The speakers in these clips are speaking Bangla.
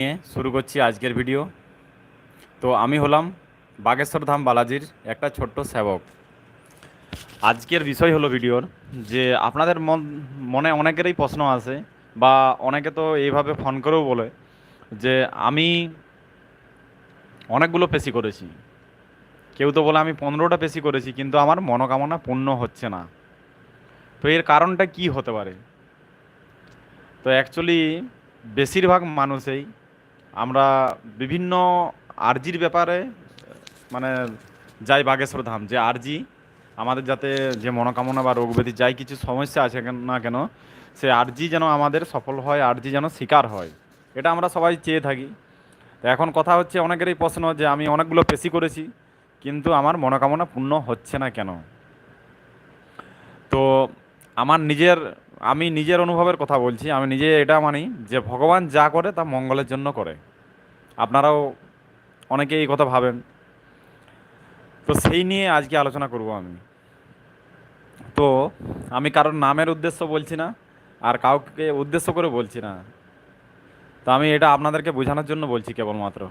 নিয়ে শুরু করছি আজকের ভিডিও তো আমি হলাম বাগেশ্বর ধাম বালাজির একটা ছোট্ট সেবক। আজকের বিষয় হলো ভিডিওর যে আপনাদের মন অনেকেরই প্রশ্ন আছে বা অনেকে তো এইভাবে ফোন করেও বলে যে আমি অনেকগুলো পেশি করেছি। কেউ তো বলে আমি পনেরোটা পেশি করেছি, কিন্তু আমার মনোকামনা পূর্ণ হচ্ছে না। তো এর কারণটা কি হতে পারে? তো অ্যাকচুয়ালি বেশিরভাগ মানুষই আমরা বিভিন্ন আরজির ব্যাপারে মানে যাই বাগেশ্বর ধাম, যে আরজি, আমাদের যাতে যে মনোকামনা বা রোগব্যাধি যাই কিছু সমস্যা আছে না কেন, সে আরজি যেন আমাদের সফল হয়, আরজি যেন শিকার হয়, এটা আমরা সবাই চেয়ে থাকি। তো এখন কথা হচ্ছে অনেকেরই প্রশ্ন যে আমি অনেকগুলো পেশি করেছি, কিন্তু আমার মনোকামনা পূর্ণ হচ্ছে না কেন? তো আমার নিজের, আমি নিজের অনুভবের কথা বলছি, আমি নিজে এটা মানি যে ভগবান যা করে তা মঙ্গলের জন্য করে। আপনারাও অনেকে এই কথা ভাবেন। তো সেই নিয়ে আজকে আলোচনা করব আমি। তো আমি কারোর নামের উদ্দেশ্য বলছি না, আর কাউকে উদ্দেশ্য করে বলছি না। তো আমি এটা আপনাদেরকে বোঝানোর জন্য বলছি কেবলমাত্র।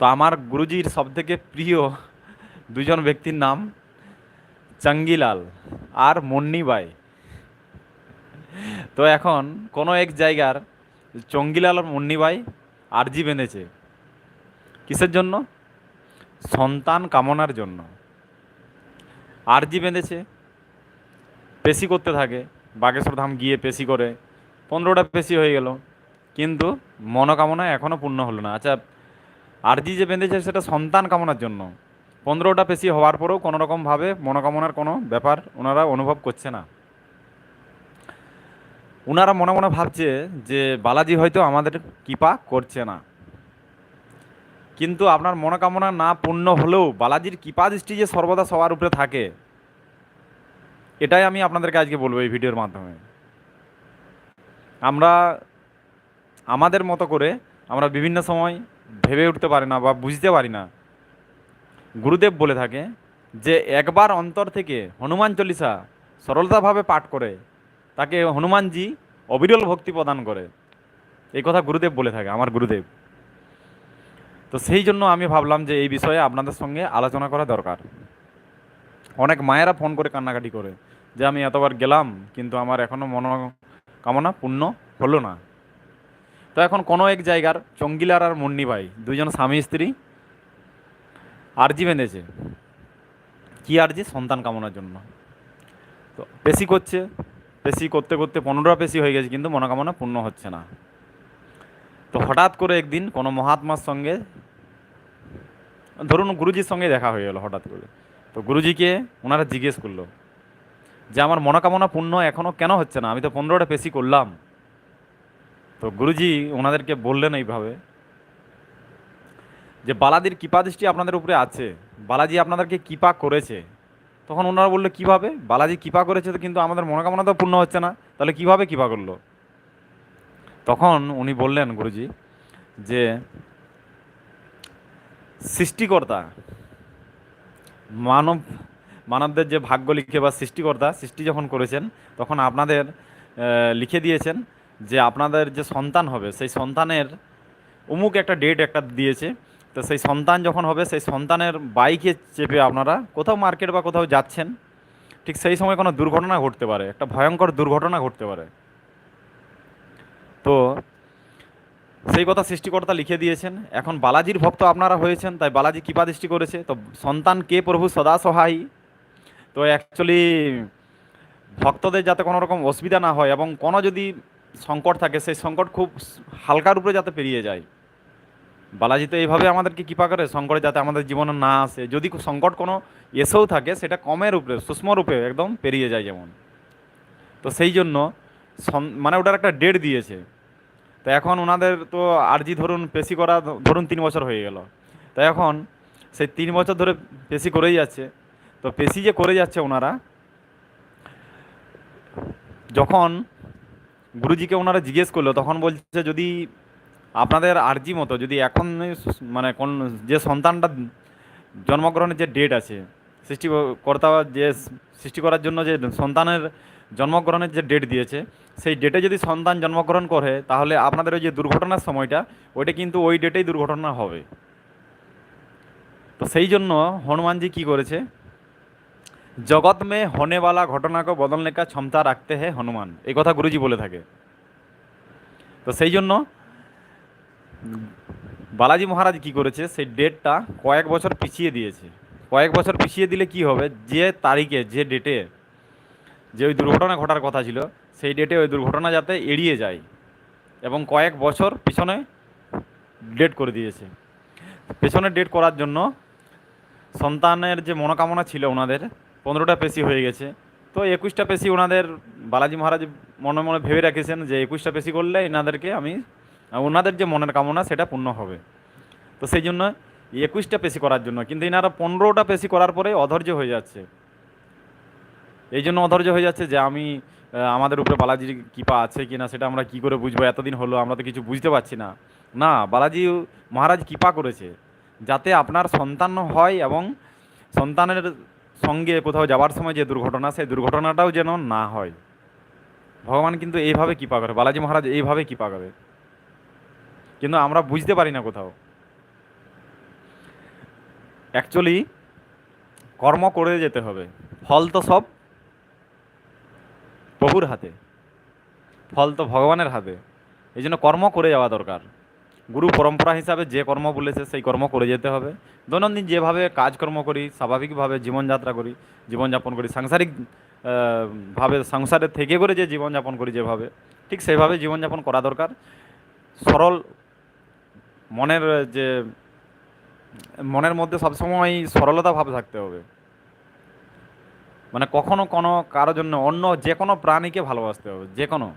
তো আমার গুরুজির সবথেকে প্রিয় দুজন ব্যক্তির নাম চঙ্গিলাল আর মুন্নিবাই। তো এখন কোনো এক জায়গার চঙ্গিলাল আর মুন্নিবাই আরজি বেঁধেছে। কিসের জন্য? সন্তান কামনার জন্য। আরজি বেঁধেছে, পেশি করতে থাকে, বাগেশ্বর ধাম গিয়ে পেশি করে, পনেরোটা পেশি হয়ে গেল, কিন্তু মনোকামনা এখনও পূর্ণ হলো না। আচ্ছা আরজি যে বেঁধেছে সেটা সন্তান কামনার জন্য। পনেরোটা পেশি হওয়ার পরেও কোনো রকমভাবে মনোকামনার কোনো ব্যাপার ওনারা অনুভব করছে না। ওনারা মনে মনে ভাবছে যে, বালাজি হয়তো আমাদের কৃপা করছে না। কিন্তু আপনার মনোকামনা না পূর্ণ হলেও বালাজির কৃপা দৃষ্টি যে সর্বদা সবার উপরে থাকে, এটাই আমি আপনাদেরকে আজকে বলব এই ভিডিওর মাধ্যমে। আমরা আমাদের মতো করে আমরা বিভিন্ন সময় ভেবে উঠতে পারি না বা বুঝতে পারি না। গুরুদেব বলে থাকে যে, একবার অন্তর থেকে হনুমান চল্লিশা সরলতাভাবে পাঠ করে, তাকে হনুমানজি অবিরল ভক্তি প্রদান করে। এই কথা গুরুদেব বলে থাকে, আমার গুরুদেব। তো সেই জন্য আমি ভাবলাম যে এই বিষয়ে আপনাদের সঙ্গে আলোচনা করা দরকার। অনেক মায়েরা ফোন করে কান্নাকাটি করে যে আমি এতবার গেলাম, কিন্তু আমার এখনও মনোকামনা পূর্ণ হলো না। তো এখন কোনো এক জায়গার চঙ্গিলার আর মুন্নি ভাই দুজন স্বামী স্ত্রী, আরজি বেঁধেছে। কি আরজি? সন্তান কামনার জন্য। তো পেশি করছে, পেশি করতে করতে পনেরোটা পেশি হয়ে গেছে, কিন্তু মনোকামনা পূর্ণ হচ্ছে না। তো হঠাৎ করে একদিন কোনো মহাত্মার সঙ্গে, ধরুন গুরুজির সঙ্গে দেখা হয়ে গেলো হঠাৎ করে। তো গুরুজিকে ওনারা জিজ্ঞেস করল যে, আমার মনোকামনা পূর্ণ এখনও কেন হচ্ছে না? আমি তো পনেরোটা পেশি করলাম। তো গুরুজি ওনাদেরকে বললেন এইভাবে যে বালাদির কৃপা দৃষ্টি আপনাদের উপরে আছে। বালাজি আপনাদেরকে কৃপা করেছে। তখন ওনারা বলল, কীভাবে? বালাজি কৃপা করেছে তো কিন্তু আমাদের মনোকামনা তো পূর্ণ হচ্ছে না। তাহলে কীভাবে কৃপা করল? তখন উনি বললেন গুরুজি যে, সৃষ্টিকর্তা, মানব, মানবদের যে ভাগ্য লিখে বা সৃষ্টিকর্তা, সৃষ্টি যখন করেছেন, তখন আপনাদের লিখে দিয়েছেন যে আপনাদের যে সন্তান হবে, সেই সন্তানের অমুক একটা ডেট একটা দিয়েছে, তো সেই সন্তান যখন হবে, সেই সন্তানের বাইকে চেপে আপনারা কোথাও মার্কেট বা কোথাও যাচ্ছেন, ঠিক সেই সময় কোনো দুর্ঘটনা ঘটতে পারে, একটা ভয়ঙ্কর দুর্ঘটনা ঘটতে পারে। তো সেই কথা সৃষ্টিকর্তা লিখে দিয়েছেন। এখন বালাজির ভক্ত আপনারা হয়েছেন, তাই বালাজি কৃপা দৃষ্টি করেছে। তো সন্তান কে প্রভু সদা সহায়ী? তো অ্যাকচুয়ালি ভক্তদের যাতে কোনো রকম অসুবিধা না হয় এবং কোনো যদি সংকট থাকে, সেই সংকট খুব হালকার উপরে যাতে পেরিয়ে যায়। বালাজি তো এইভাবে আমাদেরকে কৃপা করে, সংকট যাতে আমাদের জীবনে না আসে। যদি সংকট কোনো এসেও থাকে, সেটা কমের উপরে, সূক্ষ্ম রূপে একদম পেরিয়ে যায় যেমন। তো সেই জন্য মানে ওটার একটা ডেট দিয়েছে। তো এখন ওনাদের তো আর্জি ধরুন পেশি করা ধরুন তিন বছর হয়ে গেল। তো এখন সেই তিন বছর ধরে পেশি করেই যাচ্ছে। তো পেশি যে করে যাচ্ছে ওনারা, যখন গুরুজিকে ওনারা জিজ্ঞেস করল, তখন বলছে যদি আপনাদের আর্জি মতো, যদি এখন মানে কোন যে সন্তানটা জন্মগ্রহণের যে ডেট আছে সৃষ্টিকর্তা যে সৃষ্টি করার জন্য যে সন্তানের জন্মগ্রহণের যে ডেট দিয়েছে, সেই ডেটে যদি সন্তান জন্মগ্রহণ করে, তাহলে আপনাদের ওই যে দুর্ঘটনার সময়টা, ওইটা কিন্তু ওই ডেটেই দুর্ঘটনা হবে। তো সেই জন্য হনুমানজি কি করেছে? জগৎ মে হনেওয়ালা ঘটনাকে বদলনে কা ক্ষমতা রাখতে হে হনুমান। এই কথা গুরুজি বলে থাকে। তো সেই জন্য বালাজি মহারাজ কি করেছে? সেই ডেটটা কয়েক বছর পিছিয়ে দিয়েছে। কয়েক বছর পিছিয়ে দিলে কি হবে? যে তারিখে, যে ডেটে যে ওই দুর্ঘটনা ঘটার কথা ছিল, সেই ডেটে ওই দুর্ঘটনা যাতে এড়িয়ে যায় এবং কয়েক বছর পিছনে ডেট করে দিয়েছে। পেছনে ডেট করার জন্য সন্তানের যে মনোকামনা ছিল ওনাদের, পনেরোটা পেশি হয়ে গেছে। তো একুশটা পেশি ওনাদের, বালাজি মহারাজ মনে মনে ভেবে রেখেছেন যে একুশটা পেশি করলে এনাদেরকে আমি, ওনাদের যে মনের কামনা সেটা পূর্ণ হবে। তো সেই জন্য একুশটা পেশি করার জন্য, কিন্তু এনারা পনেরোটা পেশি করার পরে অধৈর্য হয়ে যাচ্ছে। এই জন্য অধৈর্য হয়ে যাচ্ছে যে আমি আমাদের উপরে বালাজির কৃপা আছে কি না সেটা আমরা কি করে বুঝব? এতদিন হলো, আমরা তো কিছু বুঝতে পারছি না। না, বালাজি মহারাজ কৃপা করেছে, যাতে আপনার সন্তান হয় এবং সন্তানের সঙ্গে কোথাও যাওয়ার সময় যে দুর্ঘটনা, সেই দুর্ঘটনাটাও যেন না হয়। ভগবান কিন্তু এইভাবে কৃপা করে, বালাজি মহারাজ এইভাবে কৃপা করে। কিন্তু আমরা বুঝতে পারি না কোথাও। অ্যাকচুয়ালি কর্ম করে যেতে হবে। ফল তো সব প্রভুর হাতে। ফল তো ভগবানের হাতে। এই জন্য কর্ম করে যাওয়া দরকার। গুরু পরম্পরা হিসাবে যে কর্ম বলেছে, সেই কর্ম করে যেতে হবে। দৈনন্দিন যেভাবে কাজকর্ম করি, স্বাভাবিকভাবে জীবনযাত্রা করি, জীবনযাপন করি, সাংসারিক ভাবে সংসারে থেকে করে যে জীবনযাপন করি যেভাবে, ঠিক সেইভাবে জীবনযাপন করা দরকার। সরল মনের যে, মনের মধ্যে সবসময় সরলতা ভাব থাকতে হবে। মানে কখনো কোনো কারোর জন্য অন্য যে কোনো প্রাণীকে ভালোবাসতে হবে, যে কোনো।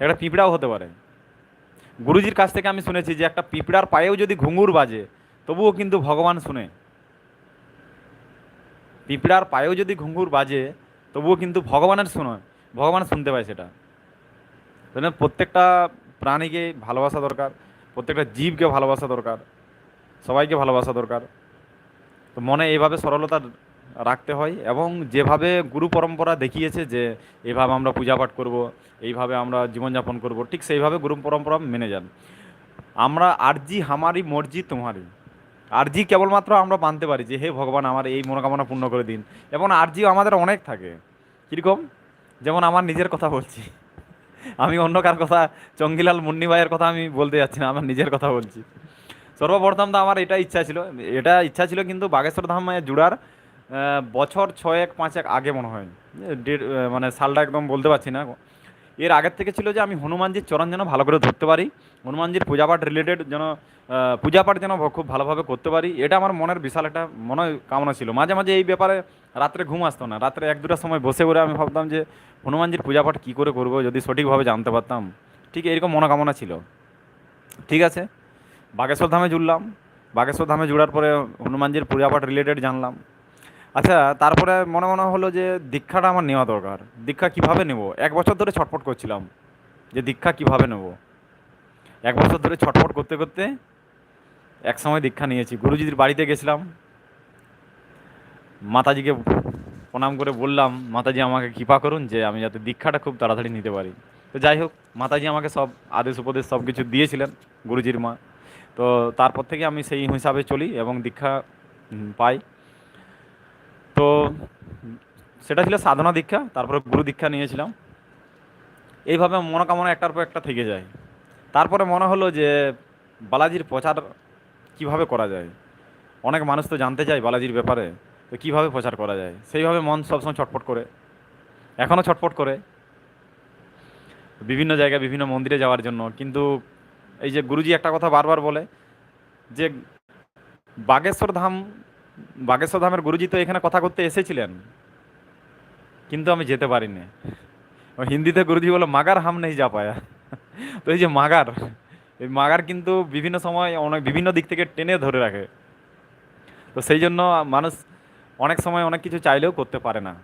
একটা পিঁপড়াও হতে পারে। গুরুজির কাছ থেকে আমি শুনেছি যে একটা পিঁপড়ার পায়েও যদি ঘুঙুর বাজে, তবুও কিন্তু ভগবান শুনে। পিঁপড়ার পায়েও যদি ঘুঙুর বাজে, তবুও কিন্তু ভগবানের শোনে, ভগবান শুনতে পায় সেটা। প্রত্যেকটা প্রাণীকে ভালোবাসা দরকার, প্রত্যেকটা জীবকে ভালোবাসা দরকার, সবাইকে ভালোবাসা দরকার। তো মনে এইভাবে সরলতা রাখতে হয় এবং যেভাবে গুরু পরম্পরা দেখিয়েছে যে এইভাবে আমরা পূজা পাঠ করব, এইভাবে আমরা জীবনযাপন করব, ঠিক সেইভাবে গুরু পরম্পরা মেনে যান। আমরা আরজি হামারি মর্জি তোমারই আরজি কেবলমাত্র আমরা মানতে পারি যে, হে ভগবান, আমার এই মনোকামনা পূর্ণ করে দিন। এবং আরজিও আমাদের অনেক থাকে। কীরকম? যেমন আমার নিজের কথা বলছি। আমি অন্য কার কথা, চঙ্গিলাল মুন্নি ভাইয়ের কথা আমি বলতে যাচ্ছি না, আমার নিজের কথা বলছি। সর্বপ্রথম তো আমার এটা ইচ্ছা ছিল, এটা ইচ্ছা ছিল কিন্তু বাগেশ্বর ধামে জুড়ার বছর ছয়েক, পাঁচেক আগে মনে হয়। ডেট মানে সালটা একদম বলতে পারছি না। এর আগের থেকে ছিল যে আমি হনুমানজির চরণ যেন ভালো করে ধরতে পারি, হনুমানজির পূজাপাঠ রিলেটেড যেন পূজাপাঠ যেন খুব ভালোভাবে করতে পারি, এটা আমার মনের বিশাল একটা মনে কামনা ছিল। মাঝে মাঝে এই ব্যাপারে রাত্রে ঘুম আসতো না। রাত্রে এক, দুটার সময় বসে করে আমি ভাবতাম যে হনুমানজির পূজাপাঠ কী করে করব, যদি সঠিকভাবে জানতে পারতাম। ঠিক এরকম মনোকামনা ছিল। ঠিক আছে? বাগেশ্বর ধামে জুড়লাম। বাগেশ্বর ধামে জুড়ার পরে হনুমানজির পূজাপাঠ রিলেটেড জানলাম। আচ্ছা তারপরে মনে মনে হলো যে দীক্ষাটা আমার নেওয়া দরকার। দীক্ষা কীভাবে নেব? এক বছর ধরে ছটফট করছিলাম যে দীক্ষা কীভাবে নেব? এক বছর ধরে ছটফট করতে করতে এক সময় দীক্ষা নিয়েছি। গুরুজির বাড়িতে গেছিলাম। মাতাজিকে প্রণাম করে বললাম, মাতাজি, আমাকে কৃপা করুন যে আমি যাতে দীক্ষাটা খুব তাড়াতাড়ি নিতে পারি। তো যাই হোক, মাতাজি আমাকে সব আদেশ উপদেশ সব কিছু দিয়েছিলেন গুরুজির মা। তো তারপর থেকে আমি সেই হিসাবে চলি এবং দীক্ষা পাই। তো সেটা ছিল সাধনা দীক্ষা, তারপরে গুরু দীক্ষা নিয়েছিলাম। এইভাবে মনোকামনা একটার পর একটা থেকে যায়। তারপরে মনে হলো যে বালাজির প্রচার কীভাবে করা যায়? অনেক মানুষ তো জানতে চায় বালাজির ব্যাপারে, তো কীভাবে প্রচার করা যায়? সেইভাবে মন সবসময় ছটফট করে, এখনও ছটফট করে। বিভিন্ন জায়গায় বিভিন্ন মন্দিরে যাওয়ার জন্য। কিন্তু এই যে গুরুজি একটা কথা বারবার বলে যে বাগেশ্বর ধাম বাগেশ্বর ধামের গুরুজি তো এখানে কথা করতে এসেছিলেন। কিন্তু আমি যেতে পারিনি। হিন্দিতে গুরুজি বলে, মাগার হাম নেই যা পায়া। তো এই যে মাগার, এই মাগার কিন্তু বিভিন্ন সময় অনেক বিভিন্ন দিক থেকে টেনে ধরে রাখে। তো সেই জন্য মানুষ অনেক সময় অনেক কিছু চাইলেও করতে পারে না।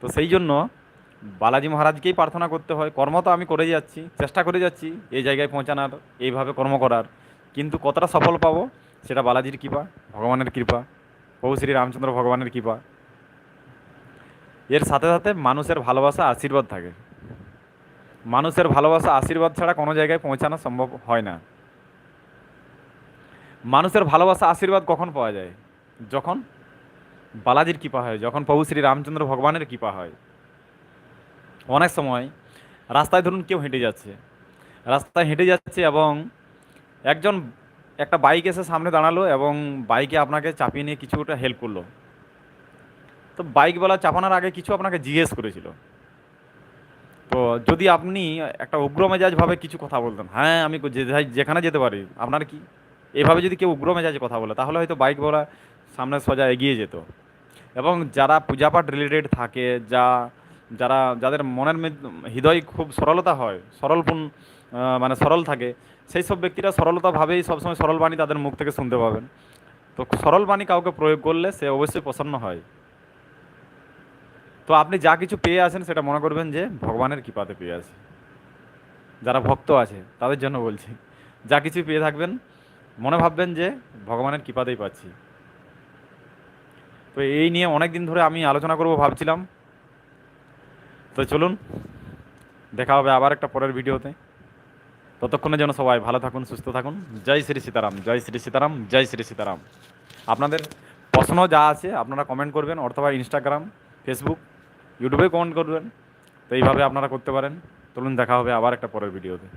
তো সেই জন্য বালাজি মহারাজকেই প্রার্থনা করতে হয়। কর্ম তো আমি করে যাচ্ছি, চেষ্টা করে যাচ্ছি এই জায়গায় পৌঁছানোর, এইভাবে কর্ম করার। কিন্তু কতটা সফল পাবো, সেটা বালাজির কৃপা, ভগবানের কৃপা। প্রভু শ্রী রামচন্দ্র ভগবানের কৃপা। এর সাথে সাথে মানুষের ভালোবাসা, আশীর্বাদ থাকে। মানুষের ভালোবাসা, আশীর্বাদ ছাড়া কোনো জায়গায় পৌঁছানো সম্ভব হয় না। মানুষের ভালোবাসা, আশীর্বাদ কখন পাওয়া যায়? যখন বালাজির কৃপা হয়, যখন প্রভু শ্রী রামচন্দ্র ভগবানের কৃপা হয়। অনেক সময় রাস্তায় ধরুন কেউ হেঁটে যাচ্ছে। রাস্তায় হেঁটে যাচ্ছে এবং একজন একটা বাইক এসে সামনে দাঁড়াল এবং বাইকে আপনাকে চাপিয়ে নিয়ে কিছুটা হেল্প করল। তো বাইকওয়ালা চাপানোর আগে কিছু আপনাকে জিজ্ঞেস করেছিল। তো যদি আপনি একটা উগ্র মেজাজভাবে কিছু কথা বলতেন হ্যাঁ আমি যেখানে যেতে পারি, আপনার কি? এভাবে যদি কেউ উগ্র মেজাজে কথা বলে, তাহলে হয়তো বাইকওয়ালা সামনে সোজা এগিয়ে যেত। এবং যারা পূজাপাঠ রিলেটেড থাকে, যা, যারা, যাদের মনের হৃদয় খুব সরলতা হয়, সরলপূর্ণ মানে সরল থাকে সেই সব ব্যক্তিরা সরলতাভাবেই সবসময় সরল বাণী তাদের মুখ থেকে শুনতে পাবেন। তো সরল বাণী কাউকে প্রয়োগ করলে সে অবশ্যই প্রসন্ন হয়। তো আপনি যা কিছু পেয়ে আছেন সেটা মনে করবেন যে ভগবানের কৃপাতে পেয়ে আছে। যারা ভক্ত আছে, তাদের জন্য বলছি, যা কিছু পেয়ে থাকবেন, মনে ভাববেন যে ভগবানের কৃপাতেই পাচ্ছি। তো এই নিয়ে অনেক দিন ধরে আমি আলোচনা করব ভাবছিলাম। তো চলুন, দেখা হবে আবার একটা পরের ভিডিওতে। ততক্ষণে যেন সবাই ভালো থাকুন, সুস্থ থাকুন। জয় শ্রী সীতারাম, জয় শ্রী সীতারাম, জয় শ্রী সীতারাম। আপনাদের প্রশ্ন যা আছে আপনারা কমেন্ট করবেন, অথবা ইনস্টাগ্রাম ফেসবুক ইউটিউবে কমেন্ট করবেন। তো এইভাবে আপনারা করতে পারেন। চলুন দেখা হবে আবার একটা পরের ভিডিওতে